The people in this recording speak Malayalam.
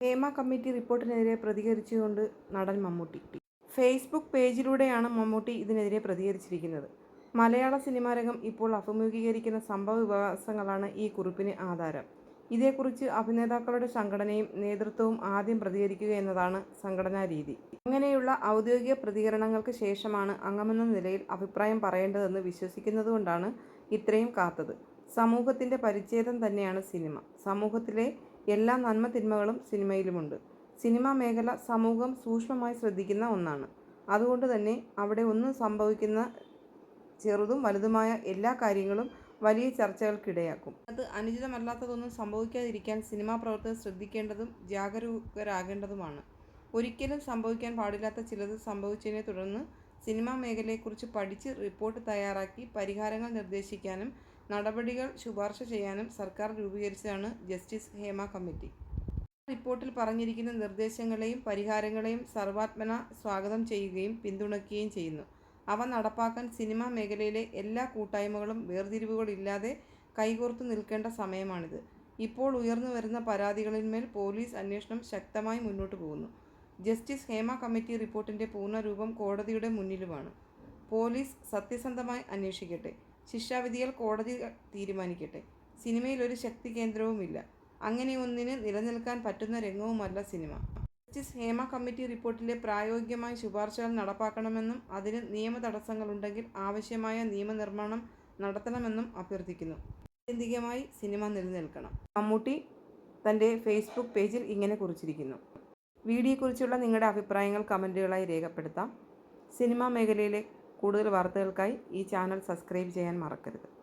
ഹേമ കമ്മിറ്റി റിപ്പോർട്ടിനെതിരെ പ്രതികരിച്ചുകൊണ്ട് നടൻ മമ്മൂട്ടി. ഫേസ്ബുക്ക് പേജിലൂടെയാണ് മമ്മൂട്ടി ഇതിനെതിരെ പ്രതികരിച്ചിരിക്കുന്നത്. മലയാള സിനിമാരംഗം ഇപ്പോൾ അഭിമുഖീകരിക്കുന്ന സംഭവ വികാസങ്ങളാണ് ഈ കുറിപ്പിന് ആധാരം. ഇതേക്കുറിച്ച് അഭിനേതാക്കളുടെ സംഘടനയും നേതൃത്വവും ആദ്യം പ്രതികരിക്കുക എന്നതാണ് സംഘടനാ രീതി. ഇങ്ങനെയുള്ള ഔദ്യോഗിക പ്രതികരണങ്ങൾക്ക് ശേഷമാണ് അംഗമെന്ന നിലയിൽ അഭിപ്രായം പറയേണ്ടതെന്ന് വിശ്വസിക്കുന്നതുകൊണ്ടാണ് ഇത്രയും കാത്തത്. സമൂഹത്തിന്റെ പരിച്ഛേദം തന്നെയാണ് സിനിമ. സമൂഹത്തിലെ എല്ലാ നന്മ തിന്മകളും സിനിമയിലുമുണ്ട്. സിനിമാ മേഖല സമൂഹം സൂക്ഷ്മമായി ശ്രദ്ധിക്കുന്ന ഒന്നാണ്. അതുകൊണ്ട് തന്നെ അവിടെ ഒന്നും സംഭവിക്കുന്ന ചെറുതും വലുതുമായ എല്ലാ കാര്യങ്ങളും വലിയ ചർച്ചകൾക്കിടയാക്കും. അത് അനുചിതമല്ലാത്തതൊന്നും സംഭവിക്കാതിരിക്കാൻ സിനിമാ പ്രവർത്തകർ ശ്രദ്ധിക്കേണ്ടതും ജാഗരൂകരാകേണ്ടതുമാണ്. ഒരിക്കലും സംഭവിക്കാൻ പാടില്ലാത്ത ചിലത് സംഭവിച്ചതിനെ തുടർന്ന് സിനിമാ മേഖലയെക്കുറിച്ച് പഠിച്ച് റിപ്പോർട്ട് തയ്യാറാക്കി പരിഹാരങ്ങൾ നിർദ്ദേശിക്കാനും നടപടികൾ ശുപാർശ ചെയ്യാനും സർക്കാർ രൂപീകരിച്ചതാണ് ജസ്റ്റിസ് ഹേമ കമ്മിറ്റി. റിപ്പോർട്ടിൽ പറഞ്ഞിരിക്കുന്ന നിർദ്ദേശങ്ങളെയും പരിഹാരങ്ങളെയും സർവാത്മന സ്വാഗതം ചെയ്യുകയും പിന്തുണയ്ക്കുകയും ചെയ്യുന്നു. അവ നടപ്പാക്കാൻ സിനിമാ മേഖലയിലെ എല്ലാ കൂട്ടായ്മകളും വേർതിരിവുകളില്ലാതെ കൈകോർത്തു നിൽക്കേണ്ട സമയമാണിത്. ഇപ്പോൾ ഉയർന്നു വരുന്ന പരാതികളിന്മേൽ പോലീസ് അന്വേഷണം ശക്തമായി മുന്നോട്ടു പോകുന്നു. ജസ്റ്റിസ് ഹേമ കമ്മിറ്റി റിപ്പോർട്ടിന്റെ പൂർണരൂപം കോടതിയുടെ മുന്നിലുമാണ്. പോലീസ് സത്യസന്ധമായി അന്വേഷിക്കട്ടെ. ശിക്ഷാവിധികൾ കോടതി തീരുമാനിക്കട്ടെ. സിനിമയിൽ ഒരു ശക്തി കേന്ദ്രവുമില്ല. അങ്ങനെ ഒന്നിന് നിലനിൽക്കാൻ പറ്റുന്ന രംഗവുമല്ല സിനിമ. ജസ്റ്റിസ് ഹേമ കമ്മിറ്റി റിപ്പോർട്ടിലെ പ്രായോഗികമായ ശുപാർശകൾ നടപ്പാക്കണമെന്നും അതിന് നിയമ തടസ്സങ്ങളുണ്ടെങ്കിൽ ആവശ്യമായ നിയമനിർമ്മാണം നടത്തണമെന്നും അഭ്യർത്ഥിക്കുന്നു. ആത്യന്തികമായി സിനിമ നിലനിൽക്കണം. മമ്മൂട്ടി തന്റെ ഫേസ്ബുക്ക് പേജിൽ ഇങ്ങനെ കുറിച്ചിരിക്കുന്നു. വീഡിയോയെക്കുറിച്ചുള്ള നിങ്ങളുടെ അഭിപ്രായങ്ങൾ കമന്റുകളായി രേഖപ്പെടുത്താം. സിനിമാ മേഖലയിലെ കൂടുതൽ വാർത്തകൾക്കായി ഈ ചാനൽ സബ്സ്ക്രൈബ് ചെയ്യാൻ മറക്കരുത്.